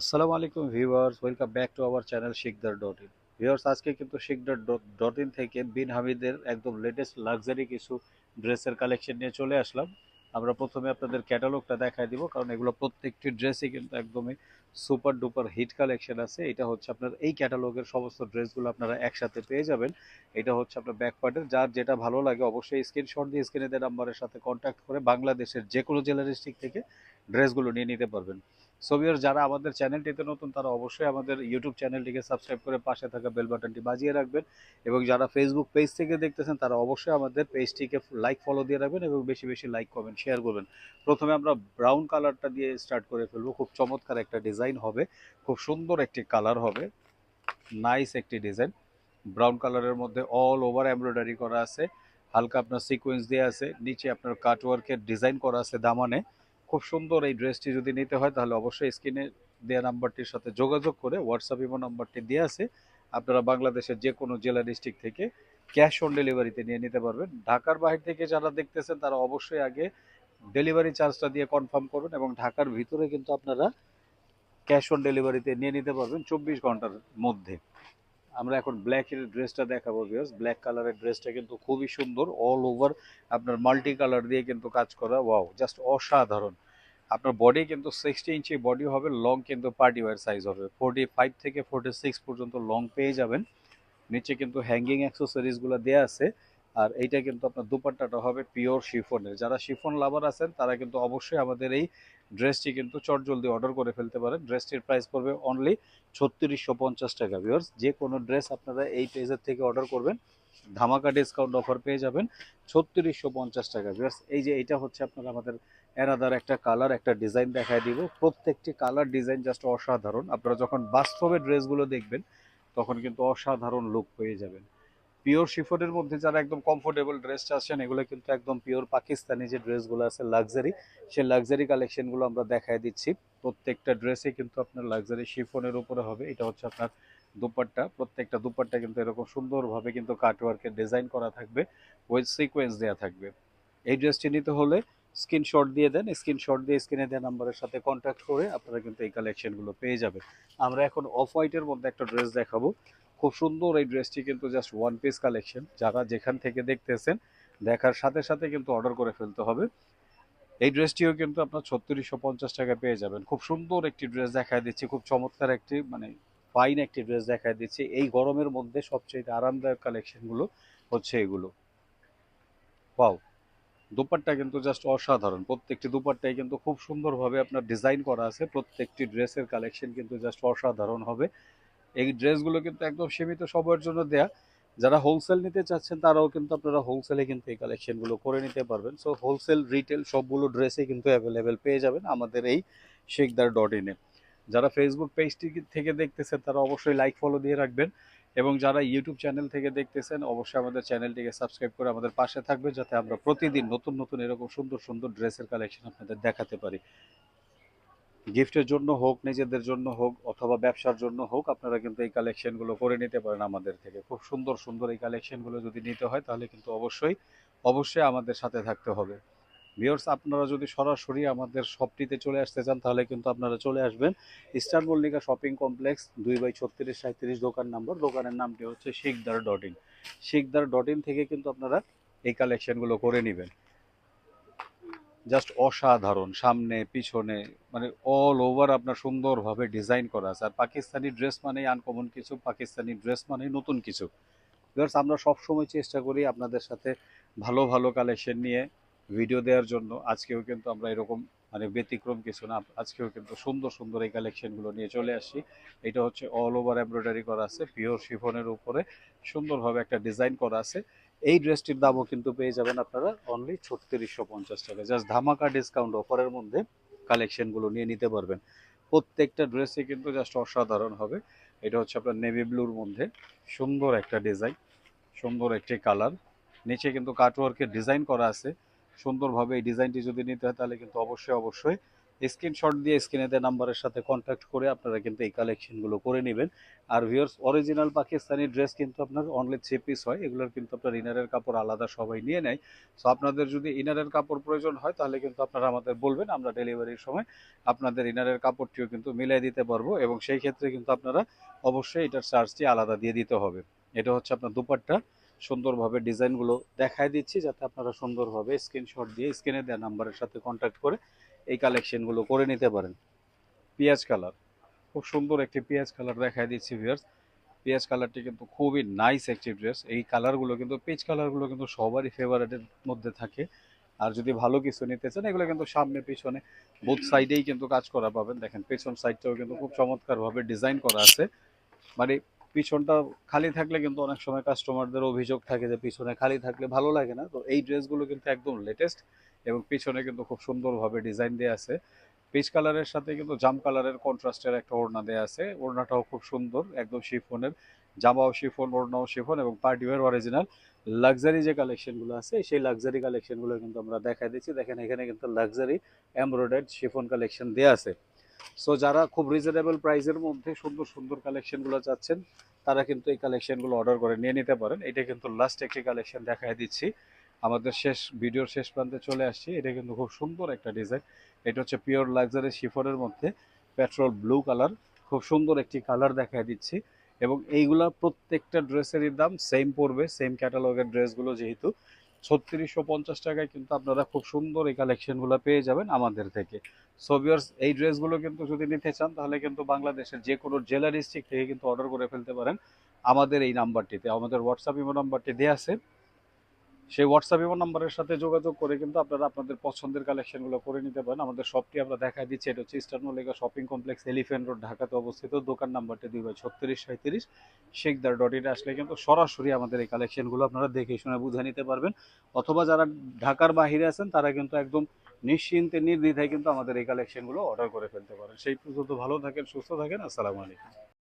আসসালামু আলাইকুম viewers, welcome back to our channel Sikder dot in. Viewers, আজকে কিন্তু শিকদার ডট ইন থেকে বিন হামিদের একদম লেটেস্ট লাক্সারি কিছু ড্রেসের কালেকশন নিয়ে চলে আসলাম। আমরা প্রথমে আপনাদের ক্যাটালগটা দেখায় দিব, কারণ এগুলো প্রত্যেকটি ড্রেসই কিন্তু একদমই সুপার ডুপার হিট কালেকশন আছে। এটা হচ্ছে আপনার এই ক্যাটালগের সমস্ত ড্রেসগুলো আপনারা একসাথে পেয়ে যাবেন। এটা হচ্ছে আপনার ব্যাক পার্টের যার যেটা ভালো লাগে অবশ্যই স্ক্রিনশট দিয়ে স্ক্রিনে দেওয়া নাম্বারের সাথে কন্ট্যাক্ট করে বাংলাদেশের যে কোনো জেলা ডিস্ট্রিক্ট থেকে ড্রেসগুলো নিয়ে নিতে পারবেন। সোভিয়ার যারা আমাদের চ্যানেলটিতে নতুন, তারা অবশ্যই আমাদের ইউটিউব চ্যানেলটিকে সাবস্ক্রাইব করে পাশে থাকা বেল বাটনটি বাজিয়ে রাখবেন এবং যারা ফেসবুক পেজ থেকে দেখতেছেন, তারা অবশ্যই আমাদের পেজটিকে লাইক ফলো দিয়ে রাখবেন এবং বেশি বেশি লাইক কমেন্ট শেয়ার করবেন। প্রথমে আমরা ব্রাউন কালারটা দিয়ে স্টার্ট করে ফেলব। খুব চমৎকার একটা ডিজাইন হবে। খুব সুন্দর একটি কালার হবে। নাইস একটি ডিজাইন ব্রাউন কালারের মধ্যে অল ওভার এমব্রয়ডারি করা আছে। হালকা আপনার সিকোয়েন্স দেওয়া আছে। নিচে আপনার কাটওয়ার্কের ডিজাইন করা আছে দামানে। খুব সুন্দর এই ড্রেসটি যদি নিতে হয়, তাহলে অবশ্যই স্ক্রিনে দেওয়া নাম্বারটির সাথে যোগাযোগ করে হোয়াটসঅ্যাপ ইমো নাম্বারটি দেওয়া আছে। আপনারা বাংলাদেশের যে কোনো জেলা ডিস্ট্রিক্ট থেকে ক্যাশ অন ডেলিভারিতে নিয়ে নিতে পারবেন। ঢাকার বাইরে থেকে যারা দেখতেছেন, তারা অবশ্যই আগে ডেলিভারি চার্জটা দিয়ে কনফার্ম করবেন এবং ঢাকার ভিতরে কিন্তু আপনারা ক্যাশ অন ডেলিভারিতে নিয়ে নিতে পারবেন চব্বিশ ঘণ্টার মধ্যে। আমরা এখন ব্ল্যাকের ড্রেসটা দেখাবো বিকজ ব্ল্যাক কালারের ড্রেসটা কিন্তু খুবই সুন্দর অল ওভার আপনার মাল্টি কালার দিয়ে কিন্তু কাজ করা। ওয়াও জাস্ট অসাধারণ। আপনার বডি কিন্তু সিক্সটি ইঞ্চি বডি হবে লং কিন্তু পার্টি ওয়ার সাইজ হবে। ফোর্টি ফাইভ থেকে ফোর্টি সিক্স পর্যন্ত লং পেয়ে যাবেন। নিচে কিন্তু হ্যাঙ্গিং অ্যাক্সেসরিজগুলো দেওয়া আছে। আর এইটা কিন্তু আপনার দুপাট্টাটা হবে পিওর শিফনের যারা শিফন লাভার আছেন, তারা কিন্তু অবশ্যই আমাদের এই ড্রেসটি কিন্তু চটজলদি অর্ডার করে ফেলতে পারেন। ড্রেসটির প্রাইস পড়বে অনলি ছত্রিশশো পঞ্চাশ টাকা ভিওর্স যে কোনো ড্রেস আপনারা এই পেজের থেকে অর্ডার করবেন, ধামাকা ডিসকাউন্ট অফার পেয়ে যাবেন ছত্রিশশো পঞ্চাশ টাকা ভিওর্স এই যে এটা হচ্ছে আপনারা আমাদের এনাদার একটা কালার একটা ডিজাইন দেখায় দিব। প্রত্যেকটি কালার ডিজাইন জাস্ট অসাধারণ। আপনারা যখন বাস্তবে ড্রেসগুলো দেখবেন, তখন কিন্তু অসাধারণ লুক পেয়ে যাবেন। পিওর শিফনের মধ্যে যারা একদম কমফোর্টেবল ড্রেস আসছেন এগুলো কিন্তু একদম পিওর পাকিস্তানি যে ড্রেসগুলো আছে লাক্সারি সেই লাক্সারি কালেকশনগুলো আমরা দেখায় দিচ্ছি। প্রত্যেকটা ড্রেসে কিন্তু আপনার লাক্সারি শিফনের উপরে হবে। এটা হচ্ছে আপনার দুপাট্টা। প্রত্যেকটা দুপাট্টা কিন্তু এরকম সুন্দরভাবে কিন্তু কাটওয়ার্কের ডিজাইন করা থাকবে উইথ সিকোয়েন্স দেওয়া থাকবে। এই ড্রেসটি নিতে হলে স্ক্রিনশট দিয়ে দেন, স্ক্রিনশট দিয়ে স্ক্রিনে দেওয়া নাম্বারের সাথে কন্ট্যাক্ট করে আপনারা কিন্তু এই কালেকশনগুলো পেয়ে যাবেন। আমরা এখন অফ হোয়াইটের মধ্যে একটা ড্রেস দেখাবো। খুব সুন্দর এই ড্রেসটি কিন্তু জাস্ট ওয়ান পিস কালেকশন যারা যেখান থেকে দেখতেছেন, দেখার সাথে সাথে কিন্তু অর্ডার করে ফেলতে হবে। এই ড্রেসটিও কিন্তু আপনার ছত্রিশশো পঞ্চাশ টাকা পেয়ে যাবেন। খুব সুন্দর একটি ড্রেস দেখায় দিচ্ছি, খুব চমৎকার একটি মানে ফাইন একটি ড্রেস দেখায় দিচ্ছি। এই গরমের মধ্যে সবচেয়ে আরামদায়ক কালেকশনগুলো হচ্ছে এগুলো। পাও দুপাট্টা কিন্তু জাস্ট অসাধারণ। প্রত্যেকটি দুপাট্টাই কিন্তু খুব সুন্দরভাবে আপনার ডিজাইন করা আছে। প্রত্যেকটি ড্রেসের কালেকশন কিন্তু জাস্ট অসাধারণ হবে। এই ড্রেসগুলো কিন্তু একদম সীমিত সবার জন্য দেয়া। যারা হোলসেল নিতে চাচ্ছেন, তারাও কিন্তু আপনারা হোলসেলে কিন্তু এই কালেকশনগুলো করে নিতে পারবেন। সো হোলসেল রিটেল সবগুলো ড্রেসই কিন্তু অ্যাভেলেবেল পেয়ে যাবেন আমাদের এই শেখদার ডট ইনে যারা ফেসবুক পেজটি থেকে দেখতেছেন, তারা অবশ্যই লাইক ফলো দিয়ে রাখবেন। এবং যারা ইউটিউব চ্যানেল থেকে দেখতেছেন অবশ্যই আমাদের চ্যানেলটিকে সাবস্ক্রাইব করে আমাদের পাশে থাকবে যাতে আমরা প্রতিদিন নতুন নতুন এরকম সুন্দর সুন্দর ড্রেসের কালেকশন আপনাদের দেখাতে পারি। গিফটের জন্য হোক নিজেদের জন্য হোক অথবা ব্যবসার জন্য হোক আপনারা কিন্তু এই কালেকশনগুলো করে নিতে পারেন আমাদের থেকে। খুব সুন্দর সুন্দর এই কালেকশনগুলো যদি নিতে হয় তাহলে কিন্তু অবশ্যই অবশ্যই আমাদের সাথে থাকতে হবে। ভিওর্স আপনারা যদি সরাসরি আমাদের শপটিতে চলে আসতে চান, তাহলে কিন্তু আপনারা চলে আসবেন। ইস্টার্ন মল্লিকা শপিং কমপ্লেক্স দুই বাই ছত্রিশ সাঁত্রিশ দোকান নাম্বার। দোকানের নামটি হচ্ছে Sikdar dot in Sikdar dot in থেকে কিন্তু আপনারা এই কালেকশনগুলো করে নেবেন। জাস্ট অসাধারণ। সামনে, পিছনে মানে অল ওভার আপনার সুন্দরভাবে ডিজাইন করা আছে। আর পাকিস্তানি ড্রেস মানেই আনকমন কিছু, পাকিস্তানি ড্রেস মানেই নতুন কিছু। বিকজ আমরা সবসময় চেষ্টা করি আপনাদের সাথে ভালো ভালো কালেকশন নিয়ে ভিডিও দেওয়ার জন্য আজকেও কিন্তু আমরা এরকম মানে ব্যতিক্রম কিছু না, আজকেও কিন্তু সুন্দর সুন্দর এই কালেকশনগুলো নিয়ে চলে আসছি। এটা হচ্ছে অল ওভার এমব্রয়ডারি করা আছে পিওর শিফনের উপরে সুন্দরভাবে একটা ডিজাইন করা আছে। এই ড্রেসটির দামও কিন্তু পেয়ে যাবেন আপনারা অনলি ছত্রিশশো পঞ্চাশ টাকা। জাস্ট ধামাকা ডিসকাউন্ট অফারের মধ্যে কালেকশনগুলো নিয়ে নিতে পারবেন। প্রত্যেকটা ড্রেসে কিন্তু জাস্ট অসাধারণ হবে। এটা হচ্ছে আপনার নেভি ব্লুর মধ্যে সুন্দর একটা ডিজাইন সুন্দর একটি কালার নিচে কিন্তু কাটওয়ার্কের ডিজাইন করা আছে। সুন্দরভাবে এই ডিজাইনটি যদি নিতে হয়, তাহলে কিন্তু অবশ্যই অবশ্যই স্ক্রিনশট দিয়ে স্ক্রিনে দেওয়া নাম্বারের সাথে কন্ট্যাক্ট করে আপনারা কিন্তু এই কালেকশনগুলো করে নেবেন। আর ভিউয়ার্স অরিজিনাল পাকিস্তানি ড্রেস কিন্তু আপনার অনলি থ্রি পিস হয়, এগুলোর কিন্তু আপনার ইনারের কাপড় আলাদা সবাই নিয়ে নেয়। সো আপনাদের যদি ইনারের কাপড় প্রয়োজন হয়, তাহলে কিন্তু আপনারা আমাদের বলবেন, আমরা ডেলিভারির সময় আপনাদের ইনারের কাপড়টিও কিন্তু মিলিয়ে দিতে পারব এবং সেই ক্ষেত্রে কিন্তু আপনারা অবশ্যই এটার চার্জটি আলাদা দিয়ে দিতে হবে। এটা হচ্ছে আপনার দুপাট্টা। সুন্দরভাবে ডিজাইনগুলো দেখায় দিচ্ছি যাতে আপনারা সুন্দরভাবে স্ক্রিনশট দিয়ে স্ক্রিনে দেওয়া নাম্বারের সাথে কন্ট্যাক্ট করে এই কালেকশনগুলো করে নিতে পারেন। পেঁয়াজ কালার খুব সুন্দর একটি পেঁয়াজ কালার দেখায় দিচ্ছি ভিউয়ার্স পেঁয়াজ কালারটি কিন্তু খুবই নাইস একটি ড্রেস এই কালারগুলো কিন্তু পেজ কালারগুলো কিন্তু সবারই ফেভারিটের মধ্যে থাকে। আর যদি ভালো কিছু নিতে চান, এগুলো কিন্তু সামনে, পিছনে বুথ সাইডেই কিন্তু কাজ করা পাবেন। দেখেন, পেছন সাইডটাও কিন্তু খুব চমৎকারভাবে ডিজাইন করা আছে। মানে পিছনটা খালি থাকলে কিন্তু অনেক সময় কাস্টমারদের অভিযোগ থাকে যে পিছনে খালি থাকলে ভালো লাগে না। তো এই ড্রেসগুলো কিন্তু একদম লেটেস্ট এবং পিছনে কিন্তু খুব সুন্দরভাবে ডিজাইন দেওয়া আছে। পিচ কালারের সাথে কিন্তু জাম কালারের কন্ট্রাস্টের একটা ওড়না দেওয়া আছে। ওড়নাটাও খুব সুন্দর, একদম শিফনের। জামাও শিফন, ওড়নাও শিফন এবং পার্টিওয়ার অরিজিনাল লাক্সারি যে কালেকশনগুলো আছে, সেই লাক্সারি কালেকশনগুলো কিন্তু আমরা দেখা দিচ্ছি। দেখেন এখানে কিন্তু লাক্সারি এমব্রয়ডার্ড শিফন কালেকশন দেওয়া আছে। সো যারা খুব রিজনেবল প্রাইসের মধ্যে সুন্দর সুন্দর কালেকশনগুলো চাচ্ছেন, তারা কিন্তু এই কালেকশনগুলো অর্ডার করে নিয়ে নিতে পারেন। এটা কিন্তু লাস্ট একটি কালেকশন দেখায় দিচ্ছি। আমাদের শেষ, ভিডিওর শেষ প্রান্তে চলে আসছি। এটা কিন্তু খুব সুন্দর একটা ডিজাইন এটা হচ্ছে পিওর লাক্সারি শিফনের মধ্যে পেট্রোল ব্লু কালার খুব সুন্দর একটি কালার দেখায় দিচ্ছি। এবং এইগুলা প্রত্যেকটা ড্রেসেরই দাম। সেম পড়বে সেম ক্যাটালগের ড্রেসগুলো যেহেতু। ছত্রিশশো পঞ্চাশ টাকায় কিন্তু আপনারা খুব সুন্দর এই কালেকশনগুলো পেয়ে যাবেন আমাদের থেকে। সোভিয়ার্স এই ড্রেসগুলো কিন্তু যদি নিতে চান, তাহলে কিন্তু বাংলাদেশের যে কোনো জেলা ডিস্ট্রিক্ট থেকে কিন্তু অর্ডার করে ফেলতে পারেন। আমাদের এই নাম্বারটিতে আমাদের হোয়াটসঅ্যাপ নাম্বারটি দেওয়া আছে। সেই হোয়াটসঅ্যাপ ইমো নাম্বারের সাথে যোগাযোগ করে কিন্তু আপনারা আপনাদের পছন্দের কালেকশনগুলো করে নিতে পারেন। আমাদের শপটি আমরা দেখাই দিচ্ছি। এটা হচ্ছে eastern Mallika shopping complex elephant road ঢাকাতে অবস্থিত। দোকান নাম্বারটি দুই বাই ছত্রিশ সাঁত্রিশ শেখদার ডট ইনে আসলে কিন্তু সরাসরি আমাদের এই কালেকশনগুলো আপনারা দেখে শুনে বুঝে নিতে পারবেন। অথবা যারা ঢাকার বাহিরে আছেন, তারা কিন্তু একদম নিশ্চিন্তে, নির্দ্বিধায় কিন্তু আমাদের এই কালেকশনগুলো অর্ডার করে ফেলতে পারেন। সেই পর্যন্ত ভালো থাকেন, সুস্থ থাকেন। আসসালামু আলাইকুম।